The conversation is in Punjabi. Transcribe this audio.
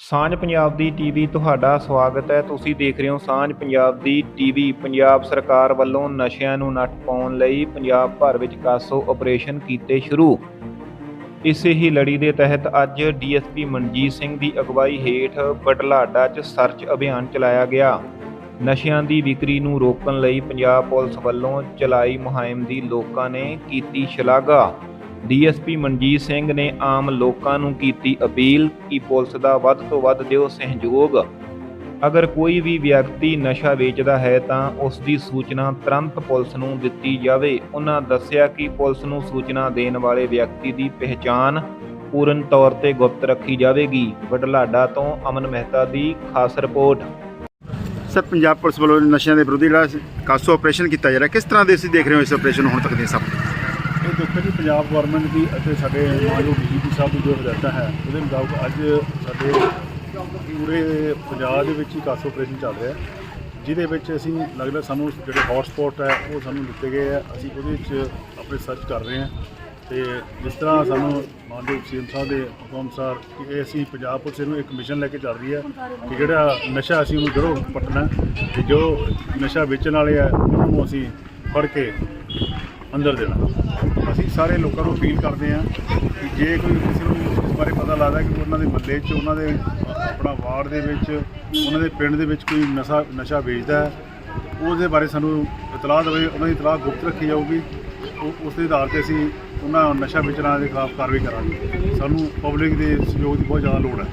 ਸਾਂਝ ਪੰਜਾਬ ਦੀ ਟੀਵੀ ਤੁਹਾਡਾ ਸਵਾਗਤ ਹੈ। ਤੁਸੀਂ ਦੇਖ ਰਹੇ ਹੋ ਸਾਂਝ ਪੰਜਾਬ ਦੀ ਟੀਵੀ। ਪੰਜਾਬ ਸਰਕਾਰ ਵੱਲੋਂ ਨਸ਼ਿਆਂ ਨੂੰ ਨੱਠ ਪਾਉਣ ਲਈ ਪੰਜਾਬ ਭਰ ਵਿੱਚ ਕਾਸੋ ਆਪਰੇਸ਼ਨ ਕੀਤੇ ਸ਼ੁਰੂ। ਇਸੇ ਹੀ ਲੜੀ ਦੇ ਤਹਿਤ ਅੱਜ ਡੀਐਸਪੀ ਮਨਜੀਤ ਸਿੰਘ ਦੀ ਅਗਵਾਈ ਹੇਠ ਬਟਲਾਡਾ 'ਚ ਸਰਚ ਅਭਿਆਨ ਚਲਾਇਆ ਗਿਆ। ਨਸ਼ਿਆਂ ਦੀ ਵਿਕਰੀ ਨੂੰ ਰੋਕਣ ਲਈ ਪੰਜਾਬ ਪੁਲਿਸ ਵੱਲੋਂ ਚਲਾਈ ਮੁਹਿੰਮ ਦੀ ਲੋਕਾਂ ਨੇ ਕੀਤੀ ਸ਼ਲਾਘਾ। ਡੀਐਸਪੀ ਮਨਜੀਤ ਸਿੰਘ ਨੇ ਆਮ ਲੋਕਾਂ ਨੂੰ ਕੀਤੀ ਅਪੀਲ ਕਿ ਪੁਲਿਸ ਦਾ ਵੱਧ ਤੋਂ ਵੱਧ ਦਿਓ ਸਹਿਯੋਗ। ਅਗਰ ਕੋਈ ਵੀ ਵਿਅਕਤੀ ਨਸ਼ਾ ਵੇਚਦਾ ਹੈ ਤਾਂ ਉਸ ਦੀ ਸੂਚਨਾ ਤੁਰੰਤ ਪੁਲਿਸ ਨੂੰ ਦਿੱਤੀ ਜਾਵੇ। ਉਹਨਾਂ ਦੱਸਿਆ ਕਿ ਪੁਲਿਸ ਨੂੰ ਸੂਚਨਾ ਦੇਣ ਵਾਲੇ ਵਿਅਕਤੀ ਦੀ ਪਹਿਚਾਣ ਪੂਰਨ ਤੌਰ ਤੇ ਗੁਪਤ ਰੱਖੀ ਜਾਵੇਗੀ। ਵਡਲਾਡਾ ਤੋਂ ਅਮਨ ਮਹਿਤਾ ਦੀ ਖਾਸ ਰਿਪੋਰਟ। ਸਰ, ਪੰਜਾਬ ਪੁਲਿਸ ਵੱਲੋਂ ਨਸ਼ਿਆਂ ਦੇ ਵਿਰੋਧੀ ਜਿਹੜਾ ਕਾਸੋ ਆਪਰੇਸ਼ਨ ਕੀਤਾ ਜਾ ਰਿਹਾ, ਕਿਸ ਤਰ੍ਹਾਂ ਦੇ ਅਸੀਂ ਦੇਖ ਰਹੇ ਹੋ ਇਸ ਆਪਰੇਸ਼ਨ ਨੂੰ ਹੁਣ ਤੱਕ ਦੇ ਸਭ ਇਹ ਦੇਖੋ ਜੀ, ਪੰਜਾਬ ਗਵਰਨਮੈਂਟ ਦੀ ਅਤੇ ਸਾਡੇ ਮਾਨਯੋਗ ਡੀਜੀਪੀ ਸਾਹਿਬ ਦੀ ਜੋ ਹਦਾਇਤਾਂ ਹੈ, ਉਹਦੇ ਮੁਤਾਬਕ ਅੱਜ ਸਾਡੇ ਪੂਰੇ ਪੰਜਾਬ ਦੇ ਵਿੱਚ ਹੀ ਕਾਸੋ ਆਪਰੇਸ਼ਨ ਚੱਲ ਰਿਹਾ ਜਿਹਦੇ ਵਿੱਚ ਅਸੀਂ ਲੱਗਦਾ ਸਾਨੂੰ ਜਿਹੜੇ ਹੌਟ ਹੈ, ਉਹ ਸਾਨੂੰ ਦਿੱਤੇ ਗਏ ਆ ਅਸੀਂ ਉਹਦੇ ਵਿੱਚ ਆਪਣੇ ਸਰਚ ਕਰ ਰਹੇ ਹਾਂ ਤੇ ਜਿਸ ਤਰ੍ਹਾਂ ਸਾਨੂੰ ਮਾਨਯੋਗ ਸੀਐਮ ਸਾਹਿਬ ਦੇ ਹੁਕਮ ਅਨੁਸਾਰ ਕਿ ਇਹ ਅਸੀਂ ਪੰਜਾਬ ਪੁਲਿਸ ਨੂੰ ਇੱਕ ਮਿਸ਼ਨ ਲੈ ਕੇ ਚੱਲ ਰਹੀ ਹੈ ਕਿ ਜਿਹੜਾ ਨਸ਼ਾ ਅਸੀਂ ਉਹਨੂੰ ਜੜੋਂ ਪੱਟਣਾ ਤੇ ਜੋ ਨਸ਼ਾ ਵੇਚਣ ਵਾਲੇ ਆ ਉਹਨਾਂ ਨੂੰ ਅਸੀਂ ਫੜ ਕੇ ਅੰਦਰ ਦੇਣਾ। ਅਸੀਂ ਸਾਰੇ ਲੋਕਾਂ ਨੂੰ ਅਪੀਲ ਕਰਦੇ ਹਾਂ ਕਿ ਜੇ ਕੋਈ ਕਿਸੇ ਨੂੰ ਇਸ ਬਾਰੇ ਪਤਾ ਲੱਗਦਾ ਕਿ ਉਹਨਾਂ ਦੇ ਮਹੱਲੇ 'ਚ, ਉਹਨਾਂ ਦੇ ਆਪਣਾ ਵਾਰਡ ਦੇ ਵਿੱਚ, ਉਹਨਾਂ ਦੇ ਪਿੰਡ ਦੇ ਵਿੱਚ ਕੋਈ ਨਸ਼ਾ ਨਸ਼ਾ ਵੇਚਦਾ ਹੈ, ਉਹਦੇ ਬਾਰੇ ਸਾਨੂੰ ਇਤਲਾਹ ਦੇਵੇ, ਉਹਨਾਂ ਦੀ ਇਤਲਾਹ ਗੁਪਤ ਰੱਖੀ ਜਾਊਗੀ। ਉਹ, ਉਸ ਦੇ ਆਧਾਰ ਤੇ ਅਸੀਂ ਉਹਨਾਂ ਨਸ਼ਾ ਵੇਚਣ ਵਾਲਿਆਂ ਦੇ ਖਿਲਾਫ ਕਾਰਵਾਈ ਕਰਾਂਗੇ। ਸਾਨੂੰ ਪਬਲਿਕ ਦੇ ਸਹਿਯੋਗ ਦੀ ਬਹੁਤ ਜ਼ਿਆਦਾ ਲੋੜ ਹੈ।